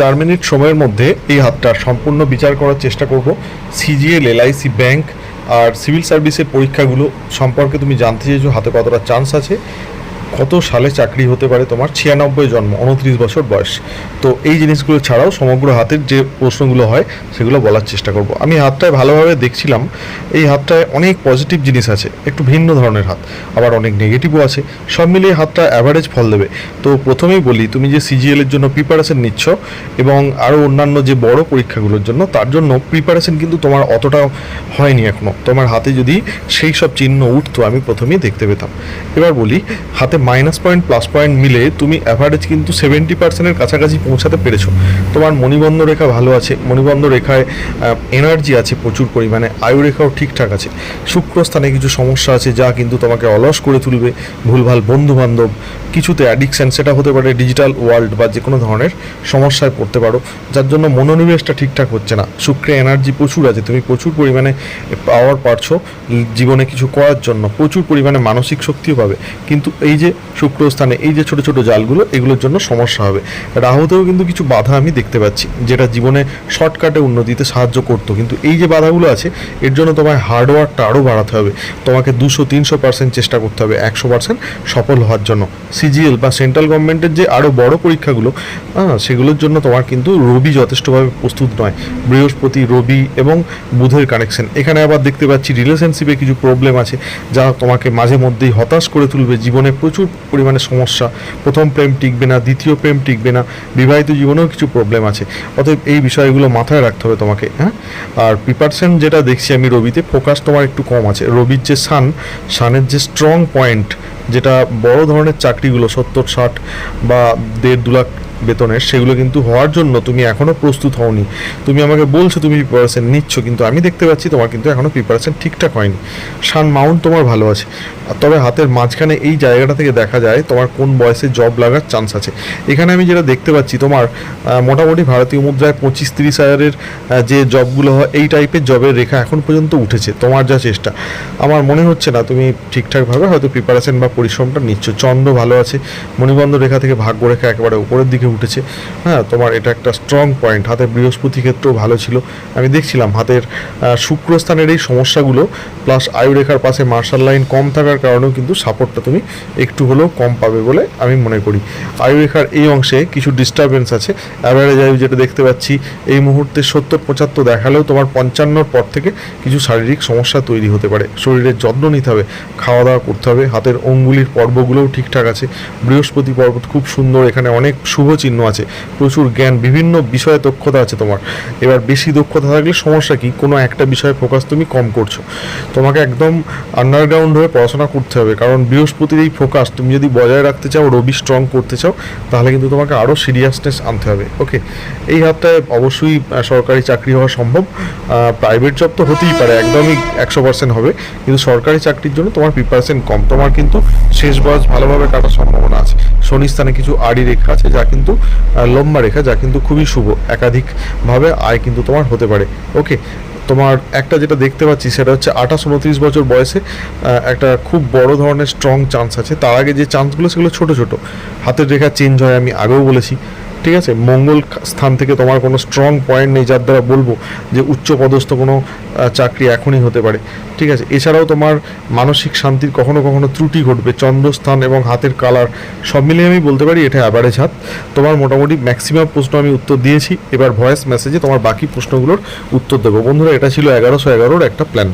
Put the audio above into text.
চার মিনিট সময়ের মধ্যে এই হাতটা সম্পূর্ণ বিচার করার চেষ্টা করব। সিজিএল এলআইসি ব্যাংক আর সিভিল সার্ভিসের পরীক্ষাগুলো সম্পর্কে তুমি জানতে চাইছো হাতে কতটা চান্স আছে। কত সালে চাকরি হতে পারে তোমার? ছিয়ানব্বই জন্ম, উনত্রিশ বছর বয়স। তো এই জিনিসগুলো ছাড়াও সমগ্র হাতের যে প্রশ্নগুলো হয়, সেগুলো বলার চেষ্টা করব। আমি হাতটায় ভালোভাবে দেখছিলাম, এই হাতটায় অনেক পজিটিভ জিনিস আছে, একটু ভিন্ন ধরনের হাত, আবার অনেক নেগেটিভও আছে। সব মিলিয়ে হাতটা অ্যাভারেজ ফল দেবে। তো প্রথমেই বলি, তুমি যে সিজিএল এর জন্য প্রিপারেশন নিচ্ছ, এবং আরও অন্যান্য যে বড় পরীক্ষাগুলোর জন্য, তার জন্য প্রিপারেশন কিন্তু তোমার অতটা হয়নি এখনও। তোমার হাতে যদি সেই সব চিহ্ন উঠতো, আমি প্রথমেই দেখতে পেতাম। এবার বলি, হাতে মাইনাস পয়েন্ট প্লাস পয়েন্ট মিলে তুমি অ্যাভারেজ কিন্তু সেভেন্টি পার্সেন্টের কাছাকাছি পৌঁছাতে পেরেছ। তোমার মণিবন্ধ রেখা ভালো আছে, মণিবন্ধ রেখায় এনার্জি আছে প্রচুর পরিমাণে, আয়ু রেখাও ঠিকঠাক আছে। শুক্রস্থানে কিছু সমস্যা আছে যা কিন্তু তোমাকে অলস করে তুলবে। ভুলভাল বন্ধু বান্ধব কিছুতে অ্যাডিকশান সেটা হতে পারে ডিজিটাল ওয়ার্ল্ড বা যে কোনো ধরনের সমস্যায় পড়তে পারো, যার জন্য মনোনিবেশটা ঠিকঠাক হচ্ছে না। শুক্রে এনার্জি প্রচুর আছে, তুমি প্রচুর পরিমাণে পাওয়ার পারছ জীবনে কিছু করার জন্য, প্রচুর পরিমাণে মানসিক শক্তিও পাবে। কিন্তু এই যে শুক্র স্থানে এই যে ছোট ছোট জালগুলো, এগুলোর জন্য সমস্যা হবে। রাহুতেও কিন্তু কিছু বাধা আমি দেখতে পাচ্ছি, যেটা জীবনে শর্টকাটে উন্নতিতে সাহায্য করতো। কিন্তু এই যে বাধাগুলো আছে, এর জন্য তোমায় হার্ডওয়ার্কটা আরও বাড়াতে হবে। তোমাকে দুশো, তিনশো পার্সেন্ট চেষ্টা করতে হবে, একশো পার্সেন্ট সফল হওয়ার জন্য। সিজিএল বা সেন্ট্রাল গভর্নমেন্টের যে আরও বড় পরীক্ষাগুলো হ্যাঁ সেগুলোর জন্য তোমার কিন্তু রবি যথেষ্টভাবে প্রস্তুত নয়। বৃহস্পতি, রবি এবং বুধের কানেকশন এখানে আবার দেখতে পাচ্ছি রিলেশনশিপে কিছু প্রবলেম আছে, যা তোমাকে মাঝে মধ্যেই হতাশ করে তুলবে। জীবনে প্রচুর পরিমাণে সমস্যা। প্রথম প্রেম টিকবে না, দ্বিতীয় প্রেম টিকবে না, বিবাহিত জীবনেও কিছু প্রবলেম আছে। অতএব এই বিষয়গুলো মাথায় রাখতে হবে তোমাকে হ্যাঁ? আর প্রিপারেশন যেটা দেখছি আমি রবিতে ফোকাস তোমার একটু কম আছে। রবির যে সান সানের যে স্ট্রং পয়েন্ট যেটা বড় ধরনের চাকরিগুলো সত্তর ষাট বা দেড় দু লাখ বেতনের সেগুলো কিন্তু হওয়ার জন্য তুমি এখনও প্রস্তুত হওনি। তুমি আমাকে বলছো তুমি প্রিপারেশন নিচ্ছ, কিন্তু আমি দেখতে পাচ্ছি তোমার কিন্তু এখনও প্রিপারেশন ঠিকঠাক হয়নি। সান মাউন্ট তোমার ভালো আছে। তবে হাতের মাঝখানে এই জায়গাটা থেকে দেখা যায় তোমার কোন বয়সে জব লাগার চান্স আছে। এখানে আমি যেটা দেখতে পাচ্ছি, তোমার মোটামুটি ভারতীয় মুদ্রায় পঁচিশ তিরিশ হাজারের যে জবগুলো হয়, এই টাইপের জবের রেখা এখন পর্যন্ত উঠেছে, তোমার যা চেষ্টা। আমার মনে হচ্ছে না তুমি ঠিকঠাকভাবে হয়তো প্রিপারেশন বা পরিশ্রমটা নিচ্ছ। চন্দ্র ভালো আছে মণিবন্ধ রেখা থেকে ভাগ্য রেখা একেবারে উপরের দিকে উঠেছে। হ্যাঁ তোমার এটা একটা স্ট্রং পয়েন্ট হাতে বৃহস্পতি ক্ষেত্রেও ভালো ছিল। আমি দেখছিলাম হাতের শুক্রস্থানের এই সমস্যাগুলো প্লাস আয়ু রেখার পাশে মার্শাল লাইন কম থাকার কারণেও কিন্তু সাপোর্টটা তুমি একটু হলেও কম পাবে বলে আমি মনে করি। আয়ু রেখার এই অংশে কিছু ডিস্টারবেন্স আছে। অ্যাভারেজ আয়ু যেটা দেখতে পাচ্ছি, এই মুহূর্তে সত্তর পঁচাত্তর দেখালেও তোমার পঞ্চান্নর পর থেকে কিছু শারীরিক সমস্যা তৈরি হতে পারে। শরীরের যত্ন নিতে হবে খাওয়া দাওয়া করতে হবে, হাতের অঙ্গুলির পর্বগুলোও ঠিকঠাক আছে। বৃহস্পতি পর্বত খুব সুন্দর, এখানে অনেক শুভ চিহ্ন আছে। প্রচুর জ্ঞান, বিভিন্ন বিষয়ে দক্ষতা আছে তোমার। এবার বেশি দক্ষতা থাকলে সমস্যা কি? কোনো একটা বিষয়ে ফোকাস তুমি কম করছ। তোমাকে একদম আন্ডারগ্রাউন্ড হয়ে পড়াশোনা করতে হবে। কারণ বৃহস্পতির এই ফোকাস তুমি যদি বজায় রাখতে চাও, রবি স্ট্রং করতে চাও, তাহলে কিন্তু তোমাকে আরও সিরিয়াসনেস আনতে হবে। ওকে এই হাতটায় অবশ্যই সরকারি চাকরি হওয়া সম্ভব। প্রাইভেট জব তো হতেই পারে, একদমই একশো পার্সেন্ট হবে। কিন্তু সরকারি চাকরির জন্য তোমার প্রিপারেশন কম। তোমার কিন্তু শেষ বয়স ভালোভাবে কাটার সম্ভাবনা আছে। শনি স্থানে কিছু আড়ি রেখা আছে যা কিন্তু লম্বা রেখা যা কিন্তু খুবই শুভ। একাধিকভাবে আয় কিন্তু তোমার হতে পারে। ওকে, তোমার একটা যেটা দেখতে পাচ্ছি সেটা হচ্ছে আঠাশ উনত্রিশ বছর বয়সে একটা খুব বড় ধরনের স্ট্রং চান্স আছে। তার আগে যে চান্সগুলো সেগুলো ছোট ছোট। হাতের রেখা চেঞ্জ হয় আমি আগেও বলেছি। ঠিক আছে? মঙ্গল স্থান থেকে তোমার কোনো স্ট্রং পয়েন্ট নেই যার দ্বারা বলব যে উচ্চ পদস্থ কোনো চাকরি এখনই হতে পারে। ঠিক আছে? এছাড়াও তোমার মানসিক শান্তির কখনো কখনো ত্রুটি ঘটবে। চন্দ্রস্থান এবং হাতের কালার সব মিলিয়ে আমি বলতে পারি এটা অ্যাভারেজ হাত। তোমার মোটামুটি ম্যাক্সিমাম প্রশ্ন আমি উত্তর দিয়েছি। এবার ভয়েস মেসেজে তোমার বাকি প্রশ্নগুলোর উত্তর দেবো। বন্ধুরা, এটা ছিল এগারোশো এগারোর একটা প্ল্যান